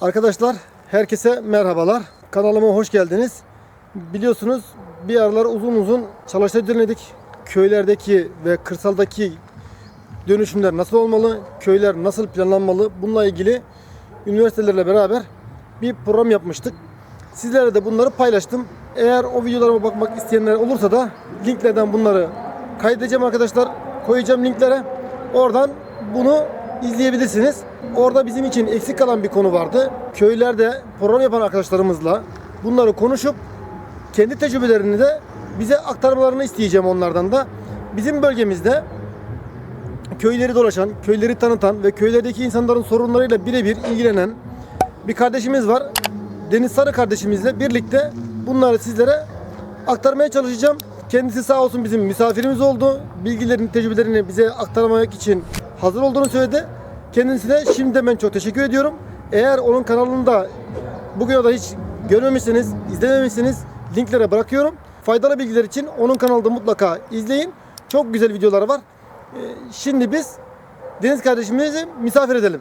Arkadaşlar herkese merhabalar. Kanalıma hoş geldiniz. Biliyorsunuz bir aralar uzun uzun çalıştay düzenledik. Köylerdeki ve kırsaldaki dönüşümler nasıl olmalı? Köyler nasıl planlanmalı? Bununla ilgili üniversitelerle beraber bir program yapmıştık. Sizlere de bunları paylaştım. Eğer o videolarıma bakmak isteyenler olursa da linklerden bunları kaydedeceğim arkadaşlar. Koyacağım linklere. Oradan bunu izleyebilirsiniz. Orada bizim için eksik kalan bir konu vardı. Köylerde program yapan arkadaşlarımızla bunları konuşup kendi tecrübelerini de bize aktarmalarını isteyeceğim onlardan da. Bizim bölgemizde köyleri dolaşan, köyleri tanıtan ve köylerdeki insanların sorunlarıyla birebir ilgilenen bir kardeşimiz var. Deniz Sarı kardeşimizle birlikte bunları sizlere aktarmaya çalışacağım. Kendisi sağ olsun bizim misafirimiz oldu. Bilgilerini, tecrübelerini bize aktarmak için hazır olduğunu söyledi. Kendisine şimdiden ben çok teşekkür ediyorum. Eğer onun kanalında bugüne kadar hiç görmemişseniz, izlememişseniz linklere bırakıyorum. Faydalı bilgiler için onun kanalda mutlaka izleyin. Çok güzel videoları var. Ee, Şimdi biz Deniz kardeşimizi misafir edelim.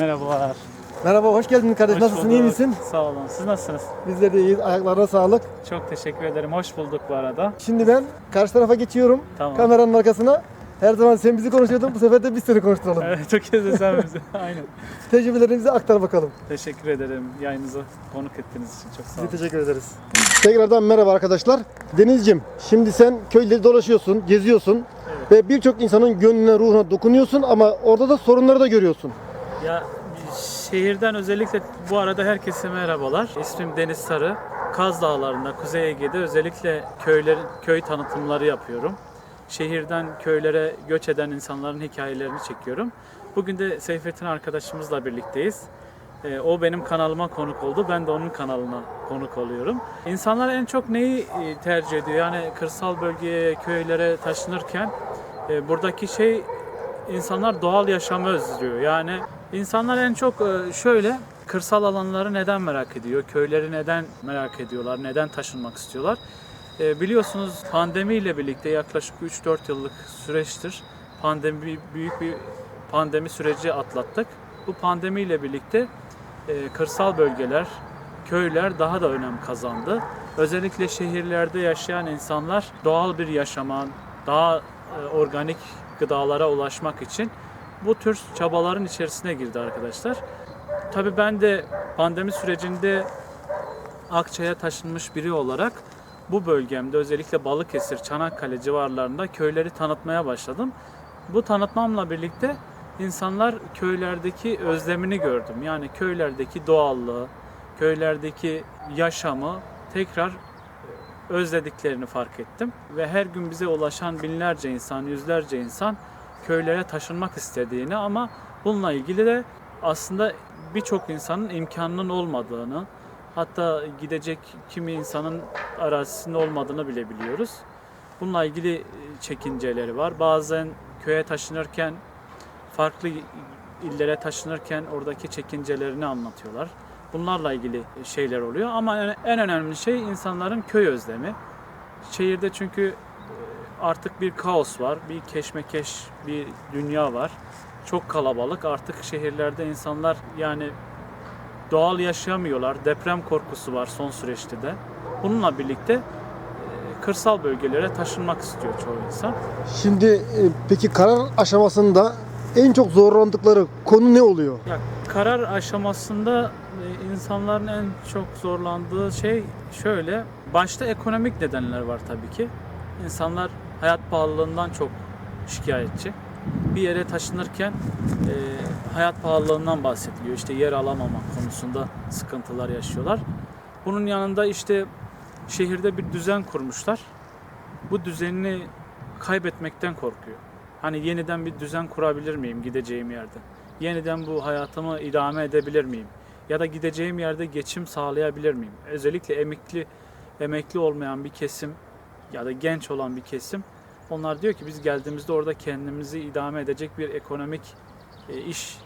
Merhabalar. Merhaba, hoş geldin kardeş. Hoş Nasılsın, iyi bulduk. misin? Sağ olun. Siz nasılsınız? Bizler de iyiyiz. Ayaklarına sağlık. Çok teşekkür ederim. Hoş bulduk bu arada. Şimdi ben karşı tarafa geçiyorum. Tamam. Kameranın arkasına. Her zaman sen bizi konuşuyordun. Bu sefer de biz seni konuşturalım. Evet, çok kez de sen bize. Aynen. Tecrübelerinizi aktar bakalım. Teşekkür ederim yayınınıza konuk ettiğiniz için. Çok sağ Size olun. teşekkür ederiz. Tekrardan merhaba arkadaşlar. Denizciğim, şimdi sen köyleri dolaşıyorsun, geziyorsun ve birçok insanın gönlüne, ruhuna dokunuyorsun ama orada da sorunları da görüyorsun. Ya şehirden özellikle bu arada herkese merhabalar. İsmim Deniz Sarı. Kaz Dağları'nda, Kuzey Ege'de özellikle köyler, köy tanıtımları yapıyorum. Şehirden köylere göç eden insanların hikayelerini çekiyorum. Bugün de Seyfettin arkadaşımızla birlikteyiz. Ee, o benim kanalıma konuk oldu. Ben de onun kanalına konuk oluyorum. İnsanlar en çok neyi e, tercih ediyor? Yani kırsal bölgeye, köylere taşınırken e, buradaki şey insanlar doğal yaşamı özlüyor. Yani insanlar en çok e, şöyle kırsal alanları neden merak ediyor? Köyleri neden merak ediyorlar? Neden taşınmak istiyorlar? E, biliyorsunuz pandemiyle birlikte yaklaşık 3-4 yıllık süreçtir. Pandemi büyük bir pandemi süreci atlattık. Bu pandemiyle birlikte e, kırsal bölgeler, köyler daha da önem kazandı. Özellikle şehirlerde yaşayan insanlar doğal bir yaşama, daha e, organik gıdalara ulaşmak için bu tür çabaların içerisine girdi arkadaşlar. Tabii ben de pandemi sürecinde Akçay'a taşınmış biri olarak bu bölgemde özellikle Balıkesir, Çanakkale civarlarında köyleri tanıtmaya başladım. Bu tanıtmamla birlikte insanlar köylerdeki özlemini gördüm. Yani köylerdeki doğallığı, köylerdeki yaşamı tekrar özlediklerini fark ettim. Ve her gün bize ulaşan binlerce insan, yüzlerce insan köylere taşınmak istediğini ama bununla ilgili de aslında birçok insanın imkanının olmadığını, hatta gidecek kimi insanın arazisinde olmadığını bile biliyoruz. Bununla ilgili e, çekinceleri var. Bazen köye taşınırken, farklı illere taşınırken oradaki çekincelerini anlatıyorlar. Bunlarla ilgili şeyler oluyor ama en- en önemli şey insanların köy özlemi. Şehirde çünkü e, artık bir kaos var, bir keşmekeş bir dünya var. Çok kalabalık. Artık şehirlerde insanlar yani doğal yaşayamıyorlar. Deprem korkusu var son süreçte de. Bununla birlikte e, kırsal bölgelere taşınmak istiyor çoğu insan. Şimdi e, peki karar aşamasında en çok zorlandıkları konu ne oluyor? Ya karar aşamasında e, insanların en çok zorlandığı şey şöyle. Başta ekonomik nedenler var tabii ki. İnsanlar hayat pahalılığından çok şikayetçi. Bir yere taşınırken e, hayat pahalılığından bahsediliyor. İşte yer alamama konusunda sıkıntılar yaşıyorlar. Bunun yanında işte şehirde bir düzen kurmuşlar. Bu düzenini kaybetmekten korkuyor. Hani yeniden bir düzen kurabilir miyim gideceğim yerde? Yeniden bu hayatımı idame edebilir miyim? Ya da gideceğim yerde geçim sağlayabilir miyim? Özellikle emekli emekli olmayan bir kesim ya da genç olan bir kesim onlar diyor ki biz geldiğimizde orada kendimizi idame edecek bir ekonomik e, iş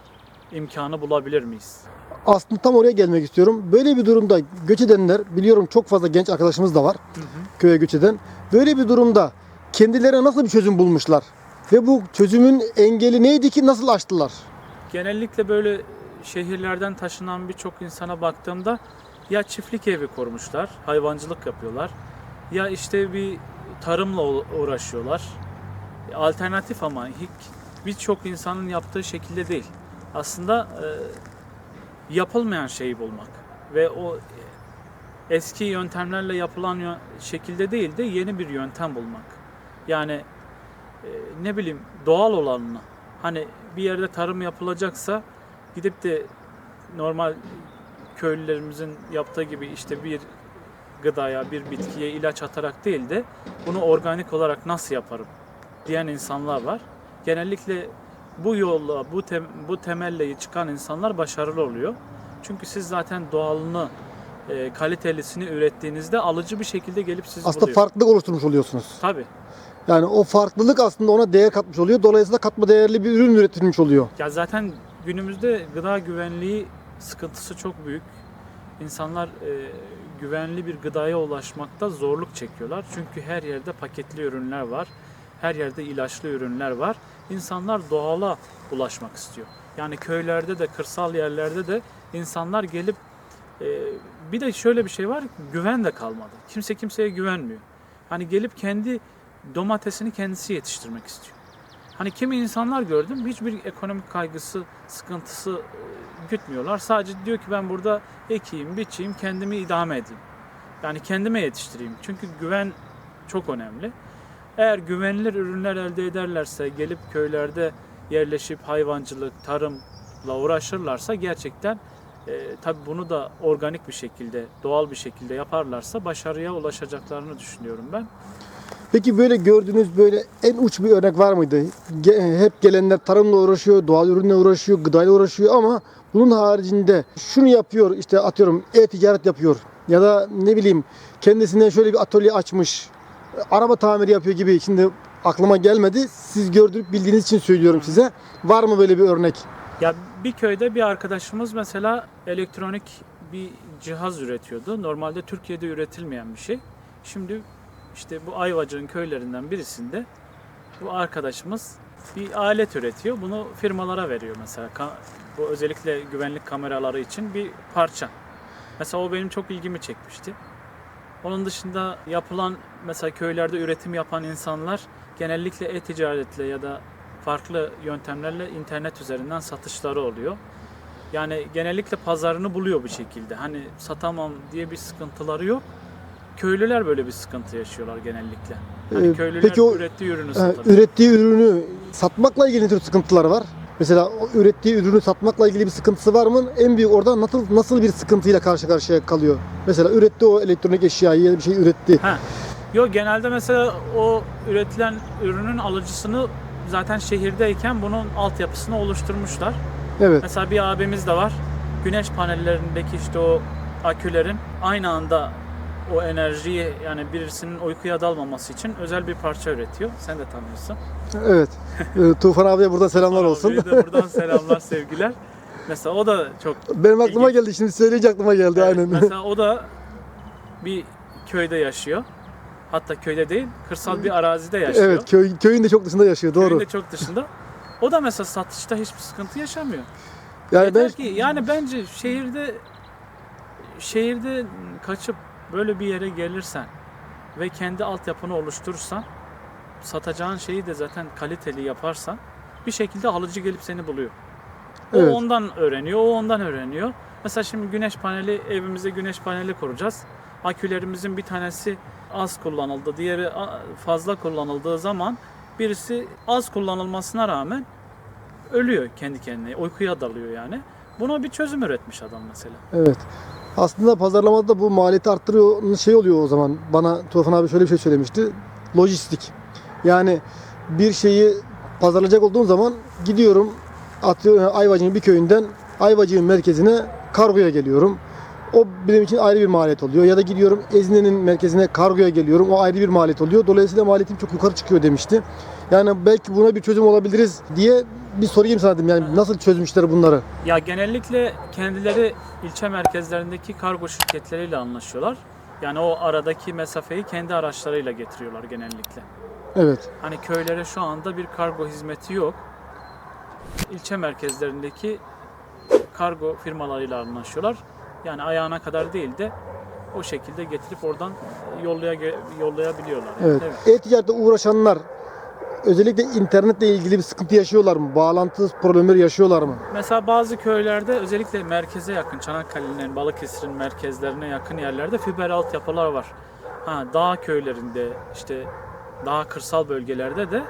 imkanı bulabilir miyiz? Aslında tam oraya gelmek istiyorum. Böyle bir durumda göç edenler, biliyorum çok fazla genç arkadaşımız da var köye göç eden. Böyle bir durumda kendilerine nasıl bir çözüm bulmuşlar? Ve bu çözümün engeli neydi ki nasıl aştılar? Genellikle böyle şehirlerden taşınan birçok insana baktığımda ya çiftlik evi kurmuşlar, hayvancılık yapıyorlar. Ya işte bir tarımla uğraşıyorlar. Alternatif ama birçok insanın yaptığı şekilde değil. Aslında e, yapılmayan şeyi bulmak ve o eski yöntemlerle yapılan şekilde değil de yeni bir yöntem bulmak. Yani e, ne bileyim doğal olanını. Hani bir yerde tarım yapılacaksa gidip de normal köylülerimizin yaptığı gibi işte bir gıdaya, bir bitkiye ilaç atarak değil de bunu organik olarak nasıl yaparım diyen insanlar var. Genellikle bu yolla, bu tem, bu temelle çıkan insanlar başarılı oluyor. Çünkü siz zaten doğalını, e, kalitelisini ürettiğinizde alıcı bir şekilde gelip sizi Aslında buluyor. farklılık oluşturmuş oluyorsunuz. Tabii. Yani o farklılık aslında ona değer katmış oluyor. Dolayısıyla katma değerli bir ürün üretilmiş oluyor. Ya zaten günümüzde gıda güvenliği sıkıntısı çok büyük. İnsanlar e, güvenli bir gıdaya ulaşmakta zorluk çekiyorlar. Çünkü her yerde paketli ürünler var. Her yerde ilaçlı ürünler var. İnsanlar doğala ulaşmak istiyor. Yani köylerde de, kırsal yerlerde de insanlar gelip e, bir de şöyle bir şey var, güven de kalmadı. Kimse kimseye güvenmiyor. Hani gelip kendi domatesini kendisi yetiştirmek istiyor. Hani kimi insanlar gördüm hiçbir ekonomik kaygısı, sıkıntısı gütmüyorlar. Sadece diyor ki ben burada ekeyim, biçeyim, kendimi idame edeyim. Yani kendime yetiştireyim. Çünkü güven çok önemli. Eğer güvenilir ürünler elde ederlerse, gelip köylerde yerleşip hayvancılık, tarımla uğraşırlarsa gerçekten e, tabii bunu da organik bir şekilde, doğal bir şekilde yaparlarsa başarıya ulaşacaklarını düşünüyorum ben. Peki böyle gördüğünüz böyle en uç bir örnek var mıydı? Hep gelenler tarımla uğraşıyor, doğal ürünle uğraşıyor, gıdayla uğraşıyor ama bunun haricinde şunu yapıyor işte atıyorum e-ticaret yapıyor ya da ne bileyim kendisine şöyle bir atölye açmış, araba tamiri yapıyor gibi şimdi aklıma gelmedi. Siz gördük bildiğiniz için söylüyorum size. Var mı böyle bir örnek? Ya bir köyde bir arkadaşımız mesela elektronik bir cihaz üretiyordu. Normalde Türkiye'de üretilmeyen bir şey. Şimdi işte bu Ayvacık'ın köylerinden birisinde bu arkadaşımız bir alet üretiyor. Bunu firmalara veriyor mesela. Bu özellikle güvenlik kameraları için bir parça. Mesela o benim çok ilgimi çekmişti. Onun dışında yapılan mesela köylerde üretim yapan insanlar genellikle e-ticaretle ya da farklı yöntemlerle internet üzerinden satışları oluyor. Yani genellikle pazarını buluyor bir şekilde. Hani satamam diye bir sıkıntıları yok. Köylüler böyle bir sıkıntı yaşıyorlar genellikle. Hani Ee, köylüler peki o, ürettiği ürünü Ee, satamıyor. ürettiği ürünü satmakla ilgili tür sıkıntılar var? Mesela ürettiği ürünü satmakla ilgili bir sıkıntısı var mı? En büyük orada nasıl nasıl bir sıkıntıyla karşı karşıya kalıyor? Mesela üretti o elektronik eşyayı bir şey üretti. Ha. Yok genelde mesela o üretilen ürünün alıcısını zaten şehirdeyken bunun altyapısını oluşturmuşlar. Evet. Mesela bir abimiz de var. Güneş panellerindeki işte o akülerin aynı anda o enerjiyi yani birisinin uykuya dalmaması için özel bir parça üretiyor. Sen de tanıyorsun. Evet. Ee, Tufan abiye burada selamlar olsun. Abiye de buradan selamlar, sevgiler. Mesela o da çok Benim aklıma İlginç. geldi şimdi söyleyince aklıma geldi Evet, aynen. Mesela o da bir köyde yaşıyor. Hatta köyde değil, kırsal bir arazide yaşıyor. evet köy, köyün de çok dışında yaşıyor doğru. Köyün de çok dışında. O da mesela satışta hiçbir sıkıntı yaşamıyor. Yani Yeter ben ki yani bence şehirde şehirde kaçıp böyle bir yere gelirsen ve kendi altyapını oluşturursan satacağın şeyi de zaten kaliteli yaparsan bir şekilde alıcı gelip seni buluyor. O Evet. ondan öğreniyor, o ondan öğreniyor. Mesela şimdi güneş paneli evimize güneş paneli kuracağız. Akülerimizin bir tanesi az kullanıldı, diğeri fazla kullanıldığı zaman birisi az kullanılmasına rağmen ölüyor kendi kendine. Uykuya dalıyor yani. Buna bir çözüm üretmiş adam mesela. Evet. Aslında pazarlamada da bu maliyeti arttırıyor şey oluyor o zaman. Bana Tufan abi şöyle bir şey söylemişti. Lojistik. Yani bir şeyi pazarlayacak olduğum zaman gidiyorum atıyorum Ayvacık'ın bir köyünden Ayvacık'ın merkezine kargoya geliyorum. O benim için ayrı bir maliyet oluyor. Ya da gidiyorum Ezne'nin merkezine kargoya geliyorum. O ayrı bir maliyet oluyor. Dolayısıyla maliyetim çok yukarı çıkıyor demişti. Yani belki buna bir çözüm olabiliriz diye bir sorayım sana dedim. Yani nasıl çözmüşler bunları? Ya genellikle kendileri ilçe merkezlerindeki kargo şirketleriyle anlaşıyorlar. Yani o aradaki mesafeyi kendi araçlarıyla getiriyorlar genellikle. Evet. Hani köylere şu anda bir kargo hizmeti yok. İlçe merkezlerindeki kargo firmalarıyla anlaşıyorlar. Yani ayağına kadar değil de o şekilde getirip oradan yollaya yollayabiliyorlar. Yani. Evet. E-ticarette uğraşanlar özellikle internetle ilgili bir sıkıntı yaşıyorlar mı? Bağlantı problemleri yaşıyorlar mı? Mesela bazı köylerde özellikle merkeze yakın Çanakkale'nin, Balıkesir'in merkezlerine yakın yerlerde fiber altyapılar var. Ha, dağ köylerinde işte daha kırsal bölgelerde de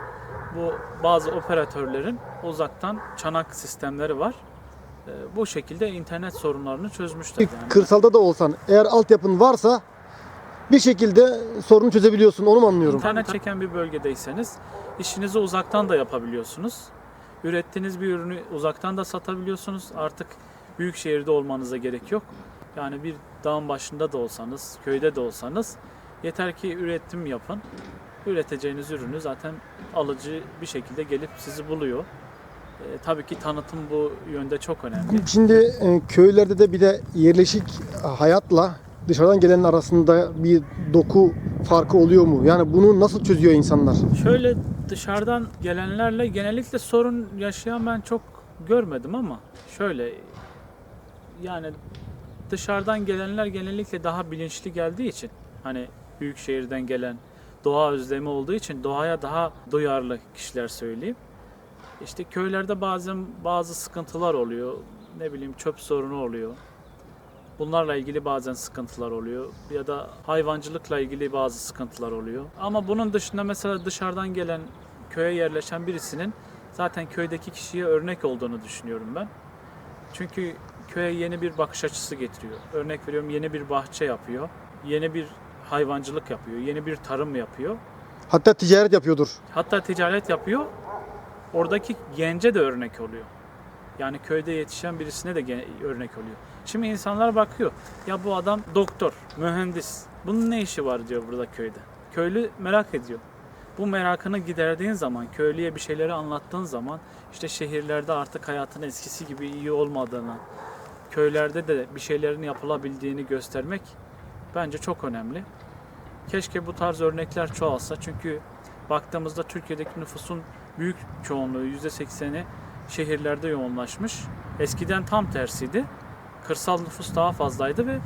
bu bazı operatörlerin uzaktan çanak sistemleri var. Ee, bu şekilde internet sorunlarını çözmüşler. Yani. Kırsalda da olsan eğer altyapın varsa bir şekilde sorunu çözebiliyorsun. Onu mu anlıyorum? İnternet çeken bir bölgedeyseniz işinizi uzaktan da yapabiliyorsunuz. Ürettiğiniz bir ürünü uzaktan da satabiliyorsunuz. Artık büyük şehirde olmanıza gerek yok. Yani bir dağın başında da olsanız, köyde de olsanız yeter ki üretim yapın. Üreteceğiniz ürünü zaten alıcı bir şekilde gelip sizi buluyor. Ee, tabii ki tanıtım bu yönde çok önemli. Şimdi e, köylerde de bir de yerleşik hayatla dışarıdan gelenin arasında bir doku farkı oluyor mu? Yani bunu nasıl çözüyor insanlar? Şöyle dışarıdan gelenlerle genellikle sorun yaşayan ben çok görmedim ama şöyle yani dışarıdan gelenler genellikle daha bilinçli geldiği için hani büyük şehirden gelen doğa özlemi olduğu için doğaya daha duyarlı kişiler söyleyeyim. İşte köylerde bazen bazı sıkıntılar oluyor. Ne bileyim çöp sorunu oluyor. Bunlarla ilgili bazen sıkıntılar oluyor ya da hayvancılıkla ilgili bazı sıkıntılar oluyor. Ama bunun dışında mesela dışarıdan gelen köye yerleşen birisinin zaten köydeki kişiye örnek olduğunu düşünüyorum ben. Çünkü köye yeni bir bakış açısı getiriyor. Örnek veriyorum yeni bir bahçe yapıyor. Yeni bir hayvancılık yapıyor. Yeni bir tarım yapıyor. Hatta ticaret yapıyordur. Hatta ticaret yapıyor. Oradaki gence de örnek oluyor. Yani köyde yetişen birisine de örnek oluyor. Şimdi insanlar bakıyor. Ya bu adam doktor, mühendis. Bunun ne işi var diyor burada köyde. Köylü merak ediyor. Bu merakını giderdiğin zaman, köylüye bir şeyleri anlattığın zaman işte şehirlerde artık hayatın eskisi gibi iyi olmadığını, köylerde de bir şeylerin yapılabildiğini göstermek bence çok önemli. Keşke bu tarz örnekler çoğalsa çünkü baktığımızda Türkiye'deki nüfusun büyük çoğunluğu %80'i şehirlerde yoğunlaşmış. Eskiden tam tersiydi. Kırsal nüfus daha fazlaydı ve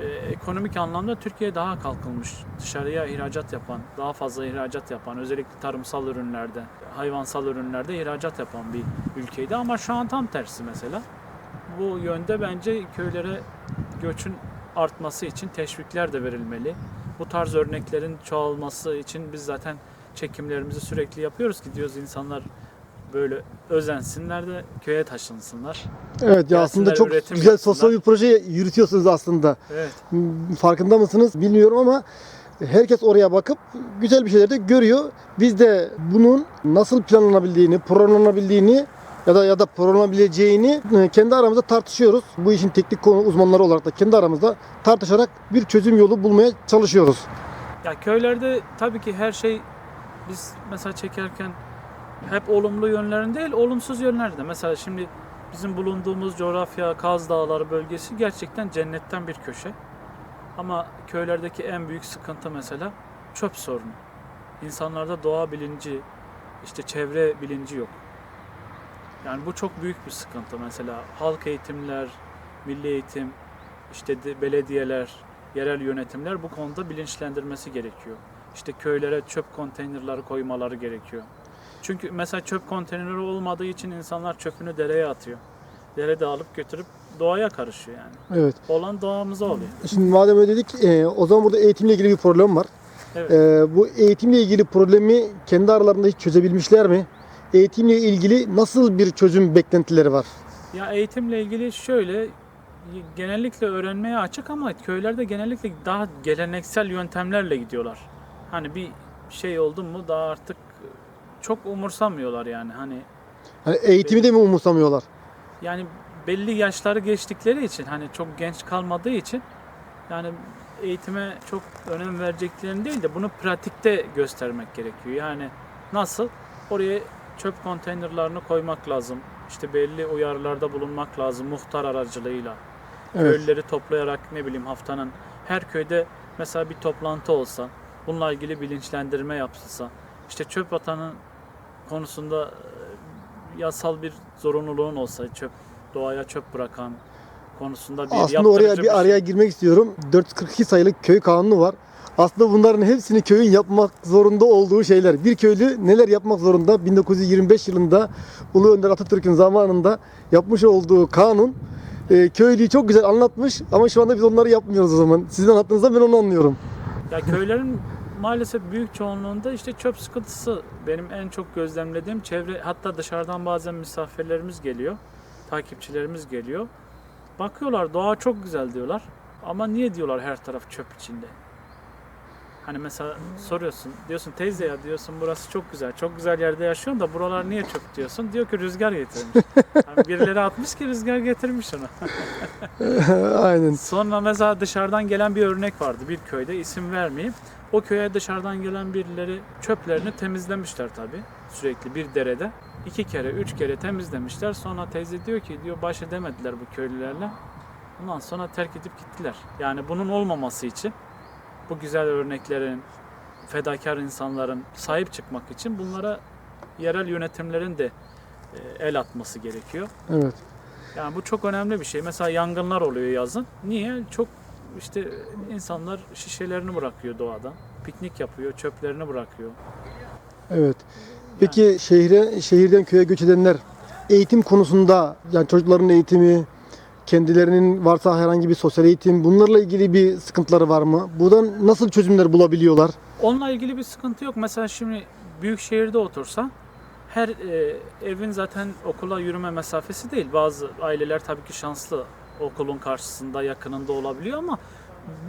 e, ekonomik anlamda Türkiye daha kalkınmış. Dışarıya ihracat yapan, daha fazla ihracat yapan, özellikle tarımsal ürünlerde, hayvansal ürünlerde ihracat yapan bir ülkeydi. Ama şu an tam tersi mesela. Bu yönde bence köylere göçün artması için teşvikler de verilmeli. Bu tarz örneklerin çoğalması için biz zaten çekimlerimizi sürekli yapıyoruz. Gidiyoruz insanlar böyle özensinler de köye taşınsınlar. Evet ya aslında çok üretim güzel yapsınlar. sosyal bir proje yürütüyorsunuz aslında. Evet. Farkında mısınız bilmiyorum ama herkes oraya bakıp güzel bir şeyler de görüyor. Biz de bunun nasıl planlanabildiğini, programlanabildiğini ya da ya da programlanabileceğini e, kendi aramızda tartışıyoruz. Bu işin teknik konu uzmanları olarak da kendi aramızda tartışarak bir çözüm yolu bulmaya çalışıyoruz. Ya köylerde tabii ki her şey biz mesela çekerken hep olumlu yönlerin değil, olumsuz yönlerde. Mesela şimdi bizim bulunduğumuz coğrafya, Kaz Dağları bölgesi gerçekten cennetten bir köşe. Ama köylerdeki en büyük sıkıntı mesela çöp sorunu. İnsanlarda doğa bilinci, işte çevre bilinci yok. Yani bu çok büyük bir sıkıntı mesela. Halk eğitimler, milli eğitim, işte de- belediyeler, yerel yönetimler bu konuda bilinçlendirmesi gerekiyor. İşte köylere çöp konteynerleri koymaları gerekiyor. Çünkü mesela çöp konteyneri olmadığı için insanlar çöpünü dereye atıyor. Derede alıp götürüp doğaya karışıyor yani. Evet. Olan doğamıza oluyor. Şimdi madem öyle dedik e, o zaman burada eğitimle ilgili bir problem var. Evet. E, bu eğitimle ilgili problemi kendi aralarında hiç çözebilmişler mi? Eğitimle ilgili nasıl bir çözüm beklentileri var? Ya eğitimle ilgili şöyle genellikle öğrenmeye açık ama köylerde genellikle daha geleneksel yöntemlerle gidiyorlar. Hani bir şey oldu mu daha artık çok umursamıyorlar yani hani Hani eğitimi de mi umursamıyorlar? yani belli yaşları geçtikleri için hani çok genç kalmadığı için yani eğitime çok önem vereceklerini değil de bunu pratikte göstermek gerekiyor. Yani nasıl? Oraya çöp konteynerlarını koymak lazım. İşte belli uyarılarda bulunmak lazım muhtar aracılığıyla. Evet. Köylüleri toplayarak ne bileyim haftanın her köyde mesela bir toplantı olsa, bununla ilgili bilinçlendirme yapılsa, işte çöp atanın konusunda e, yasal bir zorunluluğun olsa çöp doğaya çöp bırakan konusunda bir Aslında oraya bir şey. araya girmek istiyorum. 442 sayılı köy kanunu var. Aslında bunların hepsini köyün yapmak zorunda olduğu şeyler. Bir köylü neler yapmak zorunda? 1925 yılında Ulu Önder Atatürk'ün zamanında yapmış olduğu kanun e, köylüyü çok güzel anlatmış ama şu anda biz onları yapmıyoruz o zaman. Sizin anlattığınızda ben onu anlıyorum. Ya köylerin maalesef büyük çoğunluğunda işte çöp sıkıntısı benim en çok gözlemlediğim çevre hatta dışarıdan bazen misafirlerimiz geliyor, takipçilerimiz geliyor. Bakıyorlar doğa çok güzel diyorlar ama niye diyorlar her taraf çöp içinde? Hani mesela soruyorsun, diyorsun teyze ya diyorsun burası çok güzel, çok güzel yerde yaşıyorsun da buralar niye çöp diyorsun? Diyor ki rüzgar getirmiş. Hani birileri atmış ki rüzgar getirmiş onu. Aynen. Sonra mesela dışarıdan gelen bir örnek vardı bir köyde isim vermeyeyim. O köye dışarıdan gelen birileri çöplerini temizlemişler tabi sürekli bir derede. iki kere, üç kere temizlemişler. Sonra teyze diyor ki diyor baş edemediler bu köylülerle. Ondan sonra terk edip gittiler. Yani bunun olmaması için bu güzel örneklerin, fedakar insanların sahip çıkmak için bunlara yerel yönetimlerin de e, el atması gerekiyor. Evet. Yani bu çok önemli bir şey. Mesela yangınlar oluyor yazın. Niye? Çok işte insanlar şişelerini bırakıyor doğada. Piknik yapıyor, çöplerini bırakıyor. Evet. Peki şehre şehirden köye göç edenler eğitim konusunda yani çocukların eğitimi, kendilerinin varsa herhangi bir sosyal eğitim bunlarla ilgili bir sıkıntıları var mı? Buradan nasıl çözümler bulabiliyorlar? Onunla ilgili bir sıkıntı yok. Mesela şimdi büyük şehirde otursan her e, evin zaten okula yürüme mesafesi değil. Bazı aileler tabii ki şanslı okulun karşısında yakınında olabiliyor ama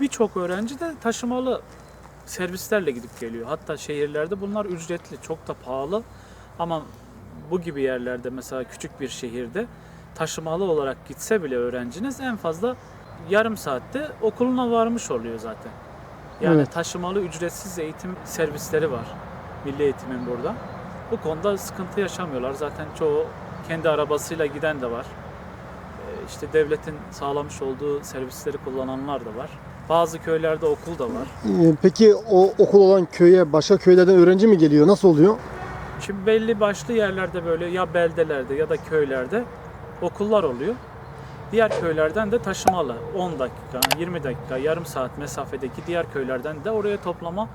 birçok öğrenci de taşımalı servislerle gidip geliyor. Hatta şehirlerde bunlar ücretli, çok da pahalı. Ama bu gibi yerlerde mesela küçük bir şehirde taşımalı olarak gitse bile öğrenciniz en fazla yarım saatte okuluna varmış oluyor zaten. Yani Evet. taşımalı ücretsiz eğitim servisleri var. Milli Eğitim'in burada. Bu konuda sıkıntı yaşamıyorlar. Zaten çoğu kendi arabasıyla giden de var. İşte devletin sağlamış olduğu servisleri kullananlar da var. Bazı köylerde okul da var. Ee, Peki o okul olan köye başka köylerden öğrenci mi geliyor? Nasıl oluyor? Şimdi belli başlı yerlerde böyle ya beldelerde ya da köylerde okullar oluyor. Diğer köylerden de taşımalı 10 dakika, 20 dakika, yarım saat mesafedeki diğer köylerden de oraya toplama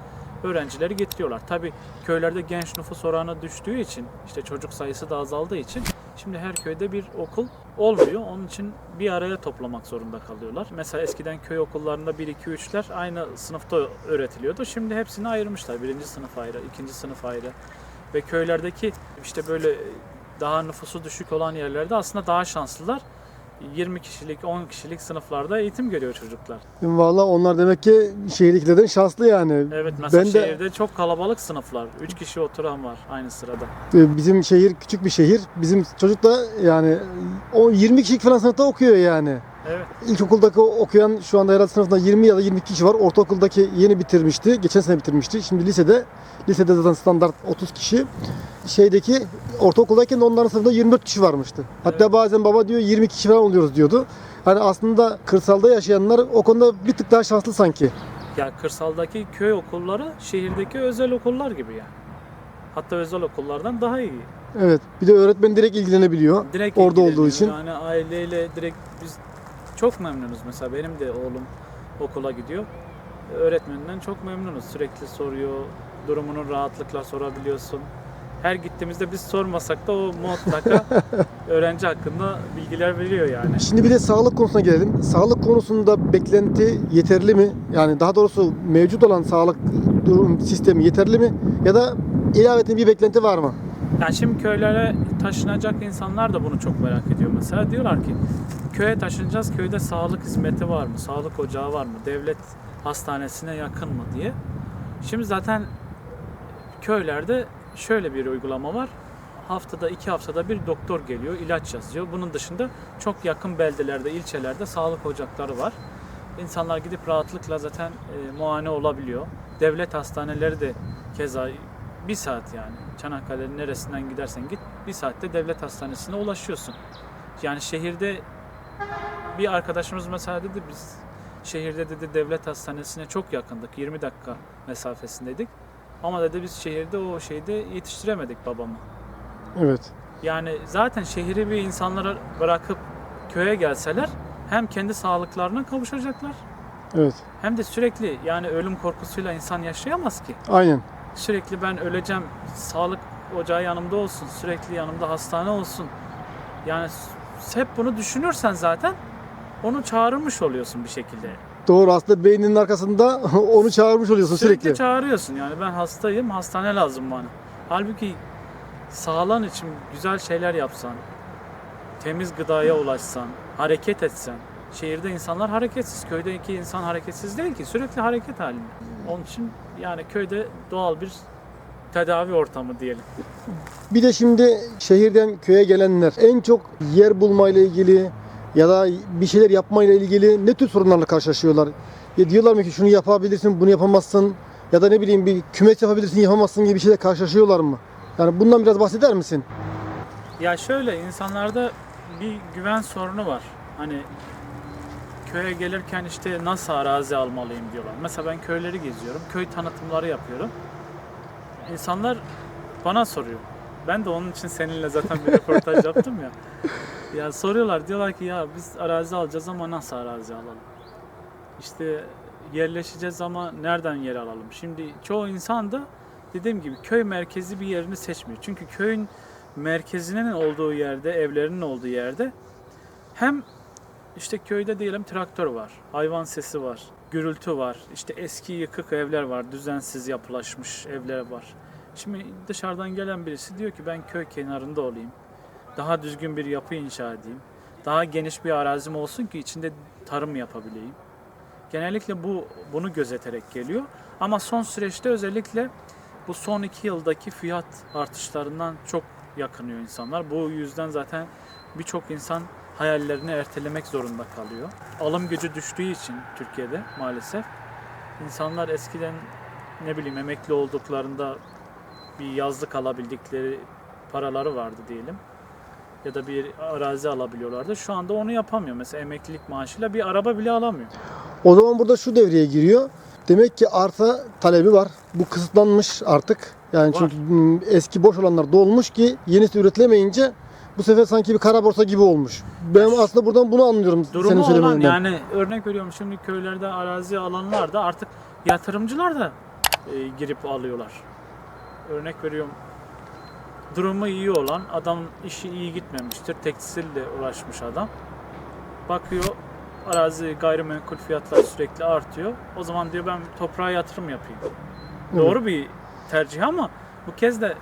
öğrencileri getiriyorlar. Tabi köylerde genç nüfus oranı düştüğü için, işte çocuk sayısı da azaldığı için şimdi her köyde bir okul olmuyor. Onun için bir araya toplamak zorunda kalıyorlar. Mesela eskiden köy okullarında 1 2 3'ler aynı sınıfta öğretiliyordu. Şimdi hepsini ayırmışlar. Birinci sınıf ayrı, ikinci sınıf ayrı. Ve köylerdeki işte böyle daha nüfusu düşük olan yerlerde aslında daha şanslılar. 20 kişilik, 10 kişilik sınıflarda eğitim görüyor çocuklar. Valla onlar demek ki şehirdekilerden şanslı yani. Evet mesela Ben de- şehirde çok kalabalık sınıflar. 3 kişi oturan var aynı sırada. Ee, Bizim şehir küçük bir şehir. Bizim çocuk da yani o 20 kişilik falan sınıfta okuyor yani. Evet. İlkokuldaki okuyan şu anda herhalde sınıfında 20 ya da 22 kişi var. Ortaokuldaki yeni bitirmişti. Geçen sene bitirmişti. Şimdi lisede. Lisede zaten standart 30 kişi. Şeydeki ortaokuldayken de onların sınıfında 24 kişi varmıştı. Hatta Evet. bazen baba diyor 20 kişi falan oluyoruz diyordu. Hani aslında kırsalda yaşayanlar o konuda bir tık daha şanslı sanki. Ya kırsaldaki köy okulları şehirdeki özel okullar gibi yani. Hatta özel okullardan daha iyi. Evet. Bir de öğretmen direkt ilgilenebiliyor. Direkt Orada ilgileniyor. olduğu için. Yani aileyle direkt biz çok memnunuz mesela. Benim de oğlum okula gidiyor. Öğretmeninden çok memnunuz. Sürekli soruyor. Durumunu rahatlıkla sorabiliyorsun. Her gittiğimizde biz sormasak da o mutlaka öğrenci hakkında bilgiler veriyor yani. Şimdi bir de sağlık konusuna gelelim. Sağlık konusunda beklenti yeterli mi? Yani daha doğrusu mevcut olan sağlık durum sistemi yeterli mi? Ya da ilaveten bir beklenti var mı? Yani şimdi köylere taşınacak insanlar da bunu çok merak ediyor mesela. Diyorlar ki köye taşınacağız, köyde sağlık hizmeti var mı? Sağlık ocağı var mı? Devlet hastanesine yakın mı diye. Şimdi zaten köylerde şöyle bir uygulama var. Haftada iki haftada bir doktor geliyor, ilaç yazıyor. Bunun dışında çok yakın beldelerde, ilçelerde sağlık ocakları var. İnsanlar gidip rahatlıkla zaten e, muayene olabiliyor. Devlet hastaneleri de keza bir saat yani. Çanakkale'nin neresinden gidersen git bir saatte devlet hastanesine ulaşıyorsun. Yani şehirde bir arkadaşımız mesela dedi biz şehirde dedi devlet hastanesine çok yakındık. 20 dakika mesafesindeydik. Ama dedi biz şehirde o şeyde yetiştiremedik babamı. Evet. Yani zaten şehri bir insanlara bırakıp köye gelseler hem kendi sağlıklarına kavuşacaklar Evet. hem de sürekli yani ölüm korkusuyla insan yaşayamaz ki. Aynen. Sürekli ben öleceğim, sağlık ocağı yanımda olsun, sürekli yanımda hastane olsun. Yani hep bunu düşünürsen zaten onu çağırmış oluyorsun bir şekilde. Doğru aslında beyninin arkasında onu çağırmış oluyorsun Sürekli, sürekli. çağırıyorsun yani ben hastayım, hastane lazım bana. Halbuki sağlığın için güzel şeyler yapsan, temiz gıdaya ulaşsan, hareket etsen. Şehirde insanlar hareketsiz, köydeki insan hareketsiz değil ki sürekli hareket halinde. Onun için yani köyde doğal bir tedavi ortamı diyelim. Bir de şimdi şehirden köye gelenler en çok yer bulmayla ilgili ya da bir şeyler yapmayla ilgili ne tür sorunlarla karşılaşıyorlar? Ya diyorlar mı ki şunu yapabilirsin, bunu yapamazsın ya da ne bileyim bir kümes yapabilirsin, yapamazsın gibi bir şeyle karşılaşıyorlar mı? Yani bundan biraz bahseder misin? Ya şöyle insanlarda bir güven sorunu var. Hani köye gelirken işte nasıl arazi almalıyım diyorlar. Mesela ben köyleri geziyorum. Köy tanıtımları yapıyorum. İnsanlar bana soruyor. Ben de onun için seninle zaten bir röportaj yaptım ya. Ya soruyorlar diyorlar ki ya biz arazi alacağız ama nasıl arazi alalım? İşte yerleşeceğiz ama nereden yer alalım? Şimdi çoğu insan da dediğim gibi köy merkezi bir yerini seçmiyor. Çünkü köyün merkezinin olduğu yerde, evlerinin olduğu yerde hem işte köyde diyelim traktör var, hayvan sesi var, gürültü var, işte eski yıkık evler var, düzensiz yapılaşmış evler var. Şimdi dışarıdan gelen birisi diyor ki ben köy kenarında olayım. Daha düzgün bir yapı inşa edeyim. Daha geniş bir arazim olsun ki içinde tarım yapabileyim. Genellikle bu bunu gözeterek geliyor. Ama son süreçte özellikle bu son iki yıldaki fiyat artışlarından çok yakınıyor insanlar. Bu yüzden zaten birçok insan hayallerini ertelemek zorunda kalıyor. Alım gücü düştüğü için Türkiye'de maalesef insanlar eskiden ne bileyim emekli olduklarında bir yazlık alabildikleri paraları vardı diyelim. Ya da bir arazi alabiliyorlardı. Şu anda onu yapamıyor. Mesela emeklilik maaşıyla bir araba bile alamıyor. O zaman burada şu devreye giriyor. Demek ki arsa talebi var. Bu kısıtlanmış artık. Yani Var. çünkü m, eski boş olanlar dolmuş ki yenisi üretilemeyince bu sefer sanki bir kara borsa gibi olmuş. Ben aslında buradan bunu anlıyorum Durumu senin olan yani örnek veriyorum şimdi köylerde arazi alanlar da artık yatırımcılar da e, girip alıyorlar. Örnek veriyorum durumu iyi olan adam işi iyi gitmemiştir. Tekstille uğraşmış adam. Bakıyor arazi gayrimenkul fiyatlar sürekli artıyor. O zaman diyor ben toprağa yatırım yapayım. Doğru bir tercih ama bu kez de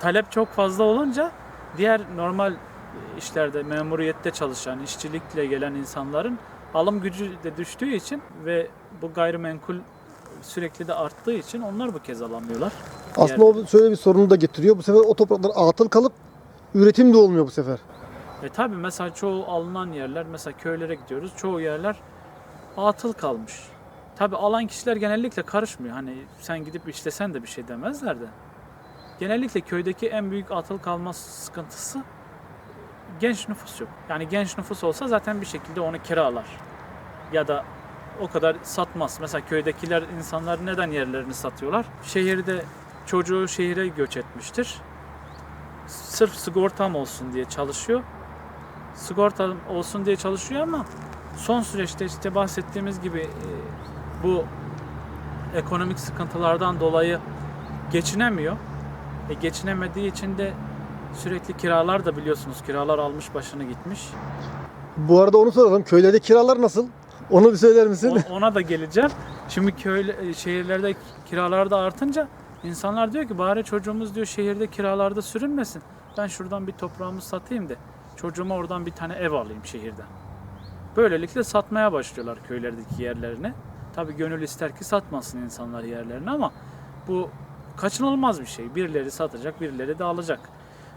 talep çok fazla olunca diğer normal işlerde memuriyette çalışan, işçilikle gelen insanların alım gücü de düştüğü için ve bu gayrimenkul sürekli de arttığı için onlar bu kez alamıyorlar. Aslında o şöyle bir sorunu da getiriyor. Bu sefer o topraklar atıl kalıp üretim de olmuyor bu sefer. E tabi mesela çoğu alınan yerler mesela köylere gidiyoruz. Çoğu yerler atıl kalmış. Tabi alan kişiler genellikle karışmıyor. Hani sen gidip işlesen de bir şey demezler de. Genellikle köydeki en büyük atıl kalma sıkıntısı genç nüfus yok. Yani genç nüfus olsa zaten bir şekilde onu kiralar. Ya da o kadar satmaz. Mesela köydekiler insanlar neden yerlerini satıyorlar? Şehirde çocuğu şehire göç etmiştir. Sırf sigortam olsun diye çalışıyor sigorta olsun diye çalışıyor ama son süreçte işte bahsettiğimiz gibi e, bu ekonomik sıkıntılardan dolayı geçinemiyor. E, geçinemediği için de sürekli kiralar da biliyorsunuz kiralar almış başını gitmiş. Bu arada onu soralım. Köylerde kiralar nasıl? Onu bir söyler misin? O- Ona da geleceğim. Şimdi köy şehirlerde kiralar da artınca insanlar diyor ki bari çocuğumuz diyor şehirde kiralarda sürünmesin. Ben şuradan bir toprağımı satayım da çocuğuma oradan bir tane ev alayım şehirden. Böylelikle satmaya başlıyorlar köylerdeki yerlerini. Tabi gönül ister ki satmasın insanlar yerlerini ama bu kaçınılmaz bir şey. Birileri satacak, birileri de alacak.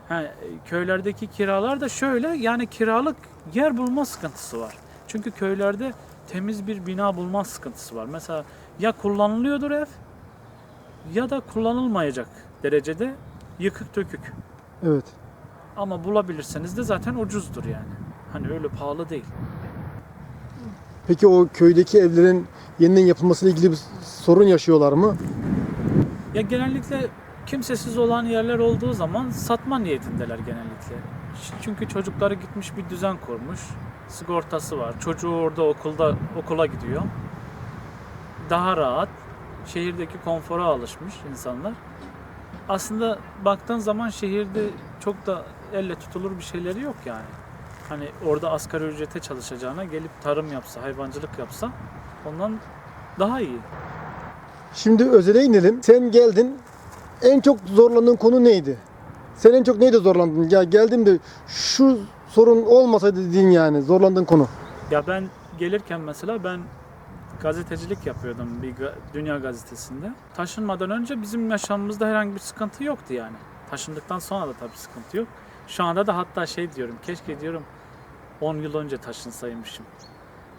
Ha, e, köylerdeki kiralar da şöyle yani kiralık yer bulma sıkıntısı var. Çünkü köylerde temiz bir bina bulma sıkıntısı var. Mesela ya kullanılıyordur ev ya da kullanılmayacak derecede yıkık dökük. Evet. Ama bulabilirseniz de zaten ucuzdur yani. Hani öyle pahalı değil. Peki o köydeki evlerin yeniden yapılmasıyla ilgili bir sorun yaşıyorlar mı? Ya genellikle kimsesiz olan yerler olduğu zaman satma niyetindeler genellikle. Çünkü çocukları gitmiş bir düzen kurmuş. Sigortası var. Çocuğu orada okulda okula gidiyor. Daha rahat. Şehirdeki konfora alışmış insanlar. Aslında baktığın zaman şehirde çok da elle tutulur bir şeyleri yok yani. Hani orada asgari ücrete çalışacağına gelip tarım yapsa, hayvancılık yapsa ondan daha iyi. Şimdi özele inelim. Sen geldin. En çok zorlandığın konu neydi? Sen en çok neyde zorlandın? Ya geldim de şu sorun olmasaydı dediğin yani zorlandığın konu. Ya ben gelirken mesela ben gazetecilik yapıyordum bir dünya gazetesinde. Taşınmadan önce bizim yaşamımızda herhangi bir sıkıntı yoktu yani. Taşındıktan sonra da tabii sıkıntı yok. Şu anda da hatta şey diyorum, keşke diyorum 10 yıl önce taşınsaymışım.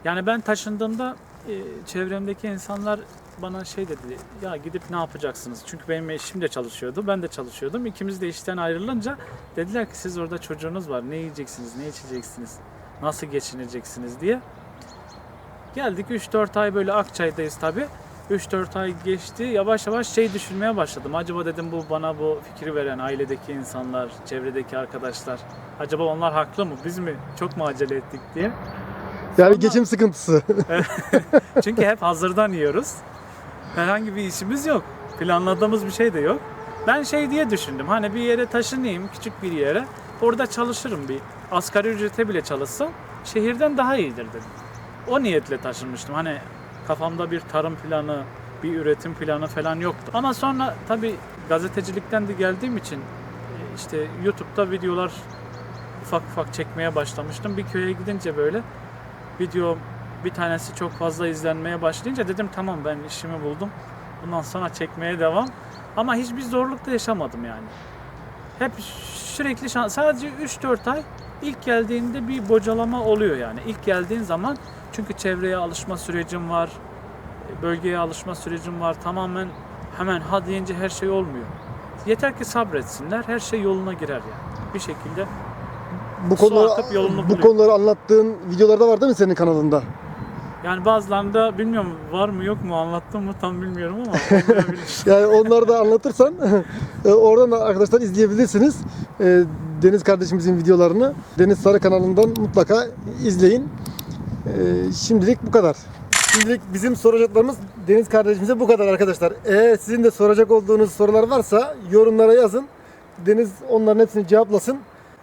Yani ben taşındığımda e, çevremdeki insanlar bana şey dedi, ya gidip ne yapacaksınız? Çünkü benim eşim de çalışıyordu, ben de çalışıyordum. İkimiz de işten ayrılınca dediler ki siz orada çocuğunuz var, ne yiyeceksiniz, ne içeceksiniz, nasıl geçineceksiniz diye. Geldik 3-4 ay böyle Akçay'dayız tabi. 3-4 ay geçti. Yavaş yavaş şey düşünmeye başladım. Acaba dedim bu bana bu fikri veren ailedeki insanlar, çevredeki arkadaşlar. Acaba onlar haklı mı? Biz mi çok mu acele ettik diye. Yani Sonra- geçim sıkıntısı. Çünkü hep hazırdan yiyoruz. Herhangi bir işimiz yok. Planladığımız bir şey de yok. Ben şey diye düşündüm. Hani bir yere taşınayım, küçük bir yere. Orada çalışırım bir. Asgari ücrete bile çalışsam şehirden daha iyidir dedim. O niyetle taşınmıştım. Hani kafamda bir tarım planı, bir üretim planı falan yoktu. Ama sonra tabii gazetecilikten de geldiğim için e, işte YouTube'da videolar ufak ufak çekmeye başlamıştım. Bir köye gidince böyle video bir tanesi çok fazla izlenmeye başlayınca dedim tamam ben işimi buldum. Bundan sonra çekmeye devam. Ama hiçbir zorluk da yaşamadım yani. Hep sürekli şans, sadece 3-4 ay ilk geldiğinde bir bocalama oluyor yani. İlk geldiğin zaman çünkü çevreye alışma sürecim var. Bölgeye alışma sürecim var. Tamamen hemen ha deyince her şey olmuyor. Yeter ki sabretsinler. Her şey yoluna girer yani. Bir şekilde bu Su konuları akıp yolunu bu buluyor. konuları anlattığın videolarda var değil mi senin kanalında? Yani bazılarında bilmiyorum var mı yok mu anlattım mı tam bilmiyorum ama olmayabilir. Yani onları da anlatırsan e, oradan da arkadaşlar izleyebilirsiniz. E, Deniz kardeşimizin videolarını Deniz Sarı kanalından mutlaka izleyin. E, Şimdilik bu kadar. Şimdilik bizim soracaklarımız Deniz kardeşimize bu kadar arkadaşlar. Eğer sizin de soracak olduğunuz sorular varsa yorumlara yazın. Deniz onların hepsini cevaplasın.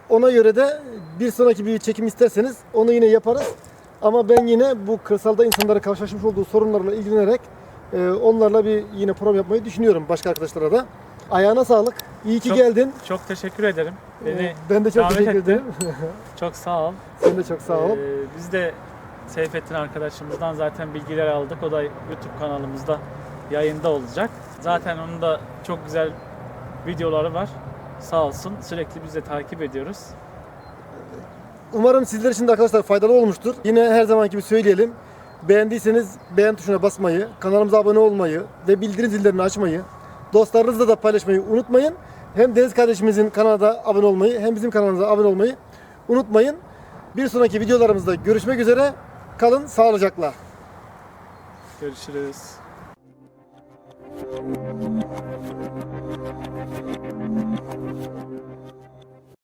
Ona göre de bir sonraki bir çekim isterseniz onu yine yaparız. Ama ben yine bu kırsalda insanların karşılaşmış olduğu sorunlarla ilgilenerek e, onlarla bir yine program yapmayı düşünüyorum başka arkadaşlara da. Ayağına sağlık. İyi ki Çok- geldin. çok teşekkür ederim. Beni Ee, ben de çok teşekkür ederim. çok sağ ol. Sen de çok sağ ol. Ee, biz de Seyfettin arkadaşımızdan zaten bilgiler aldık. O da YouTube kanalımızda yayında olacak. Zaten onun da çok güzel videoları var. Sağ olsun. Sürekli biz de takip ediyoruz. Umarım sizler için de arkadaşlar faydalı olmuştur. Yine her zamanki gibi söyleyelim. Beğendiyseniz beğen tuşuna basmayı, kanalımıza abone olmayı ve bildirim zillerini açmayı, dostlarınızla da paylaşmayı unutmayın. Hem Deniz kardeşimizin kanalına abone olmayı hem bizim kanalımıza abone olmayı unutmayın. Bir sonraki videolarımızda görüşmek üzere. Kalın sağlıcakla. Görüşürüz.